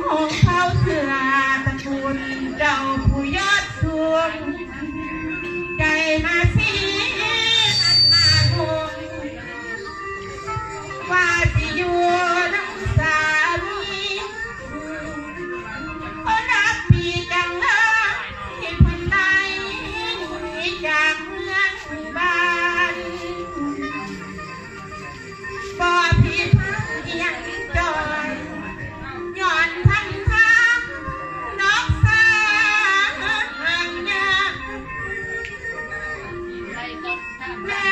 หงเข้เสือตะกูเจ้าผู้ยอดดวงใจมาสินมาคงว่าจะอยู่ man.